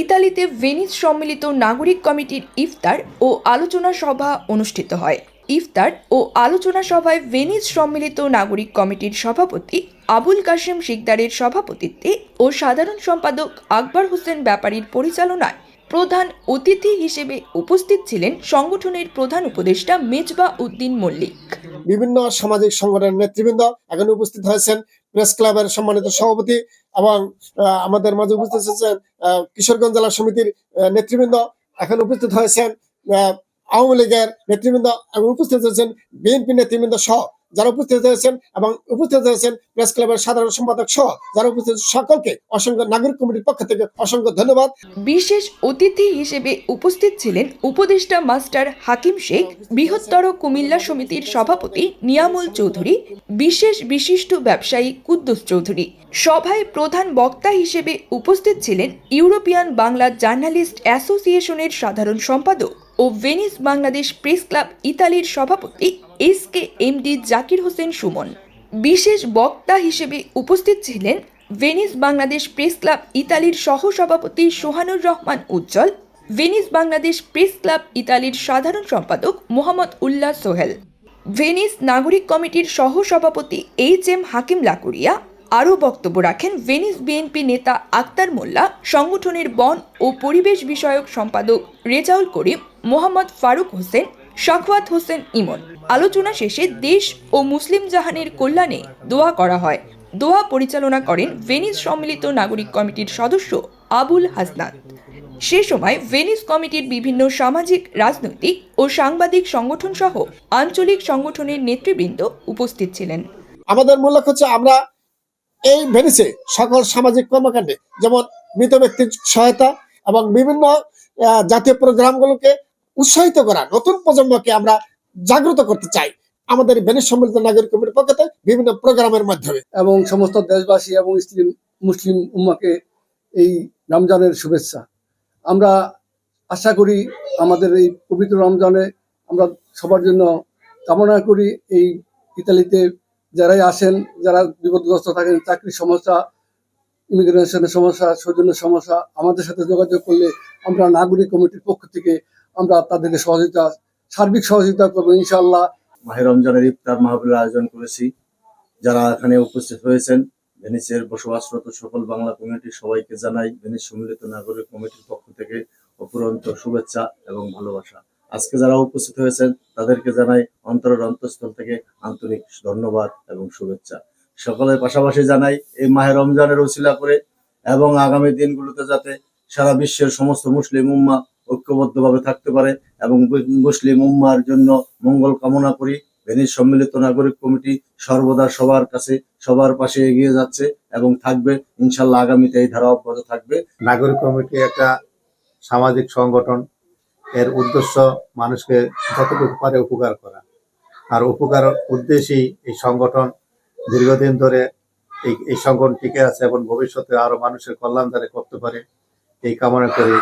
ইতালিতে ভেনিস সম্মিলিত নাগরিক কমিটির ইফতার ও আলোচনা সভা অনুষ্ঠিত হয়। ইফতার ও আলোচনা সভায় ভেনিস সম্মিলিত নাগরিক কমিটির সভাপতি আবুল কাশেম শিকদারের সভাপতিত্বে ও সাধারণ সম্পাদক আকবর হোসেন ব্যাপারীর পরিচালনায় প্রধান অতিথি হিসেবে উপস্থিত ছিলেন সংগঠনের প্রধান উপদেষ্টা মেজবা উদ্দিন মল্লিক। বিভিন্ন সামাজিক সংগঠনের নেতৃবৃন্দ এখানে উপস্থিত হয়েছেন। প্রেস ক্লাবের সম্মানিত সভাপতি এবং আমাদের মাঝে উপস্থিত হয়েছেন কিশোরগঞ্জ জেলা সমিতির নেতৃবৃন্দ। এখন উপস্থিত হয়েছেন আওয়ামী লীগের নেতৃবৃন্দ এবং উপস্থিত হয়েছেন বিএনপি নেতৃবৃন্দ সহ, যারা উপস্থিত হয়েছেন এবং উপস্থিত হয়েছেন প্রেস ক্লাবের সাধারণ সম্পাদক সহ, যারা উপস্থিত সকলকে অসংখ্য নাগরিক কমিটির পক্ষ থেকে অসংখ্য ধন্যবাদ। বিশেষ অতিথি হিসেবে উপস্থিত ছিলেন উপদেষ্টা মাস্টার হাকিম শেখ, বৃহত্তর কুমিল্লা সমিতির সভাপতি নিয়ামুল চৌধুরী, বিশেষ বিশিষ্ট ব্যবসায়ী কুদ্দুস চৌধুরী। সভায় প্রধান বক্তা হিসেবে উপস্থিত ছিলেন ইউরোপিয়ান বাংলা জার্নালিস্ট অ্যাসোসিয়েশনের সাধারণ সম্পাদক ও ভেনিস বাংলাদেশ প্রেস ক্লাব ইতালির সভাপতি S K MD Zakir Hossain Sumon. বিশেষ বক্তা হিসেবে উপস্থিত ছিলেন ভেনিস বাংলাদেশ প্রেস ক্লাব ইতালির সহ সভাপতি Sohanur Rahman Ujjal, Venice Bangladesh press club ইতালির সাধারণ সম্পাদক মোহাম্মদ উল্লাহ সোহেল, ভেনিস নাগরিক কমিটির সহ সভাপতি এইচ এম হাকিম লাকুরিয়া, আরও বক্তব্য রাখেন ভেনিস বিএনপি নেতা আক্তার মোল্লা, সংগঠনের বন ও পরিবেশ বিষয়ক সম্পাদক রেজাউল করিম মোহাম্মদ ফারুক হোসেন শাখওয়াত হোসেন ইমন। আলোচনা শেষে দেশ ও মুসলিম জাহানের কল্যাণে দোয়া করা হয়। দোয়া পরিচালনা করেন ভেনিস সম্মিলিত নাগরিক কমিটির সদস্য আবুল হাসনাত। সে সময় ভেনিস কমিটির বিভিন্ন সামাজিক, রাজনৈতিক ও সাংবাদিক সংগঠন সহ আঞ্চলিক সংগঠনের নেতৃবৃন্দ উপস্থিত ছিলেন। আমাদের মূল লক্ষ্য হচ্ছে আমরা এই ভেনিসে সকল সামাজিক কর্মকাণ্ডে যেমন মৃত ব্যক্তির সহায়তা এবং বিভিন্ন জাতীয় প্রোগ্রামগুলোকে উৎসাহিত করা, নতুন প্রজন্মকে আমরা জাগ্রত করতে চাই। আমাদের ভেনিস সম্মিলিত নাগরিক কমিটির পক্ষ থেকে বিভিন্ন প্রোগ্রামের মাধ্যমে। এবং সমস্ত দেশবাসী এবং মুসলিম মুসলিম উম্মাকে এই রমজানের শুভেচ্ছা। আমরা আশা করি আমাদের এই পবিত্র রমজানে আমরা সবার জন্য কামনা করি এই ইতালিতে যারাই আসেন, যারা বিপদগ্রস্ত থাকেন, চাকরির সমস্যা, ইমিগ্রেশনের সমস্যা, সৌজন্যের সমস্যা, আমাদের সাথে যোগাযোগ করলে আমরা নাগরিক কমিটির পক্ষ থেকে আমরা তাদেরকে সহযোগিতা, সার্বিক সহযোগিতা করব, ইনশাআল্লাহ। মাহে রমজানের ইফতার মাহফিলের আয়োজন করেছি। যারা এখানে উপস্থিত হয়েছেন, ভেনিসের বসবাসরত সকল বাংলা কমিটির সবাইকে জানাই ভেনিস সম্মিলিত নাগরিক কমিটির পক্ষ থেকে অপুরন্ত শুভেচ্ছা এবং ভালোবাসা। আজকে যারা উপস্থিত হয়েছেন, তাদেরকে জানাই অন্তরের অন্তঃস্থল থেকে আন্তরিক ধন্যবাদ এবং শুভেচ্ছা। সকলের পাশাপাশি জানাই, এই মাহে রমজানের উছিলা করে এবং আগামী দিনগুলোতে যাতে সারা বিশ্বের সমস্ত মুসলিম উম্মা ঐক্যবদ্ধভাবে থাকতে পারে এবং মুসলিম উম্মার জন্য মঙ্গল কামনা করি। ভেনিস সম্মিলিত নাগরিক কমিটি সর্বদা সবার কাছে, সবার পাশে এগিয়ে যাচ্ছে এবং থাকবে। ইনশাল্লাহ আগামীতে এই ধারা অব্যাহত থাকবে। নাগরিক কমিটি একটা সামাজিক সংগঠন। এর উদ্দেশ্য মানুষকে যতটুকু পারে উপকার করা। আর উপকার উদ্দেশ্যেই এই সংগঠন দীর্ঘদিন ধরে এই এই সংগঠন টিকে আছে এবং ভবিষ্যতে আরও মানুষের কল্যাণ করতে পারে। এই কামনা করে।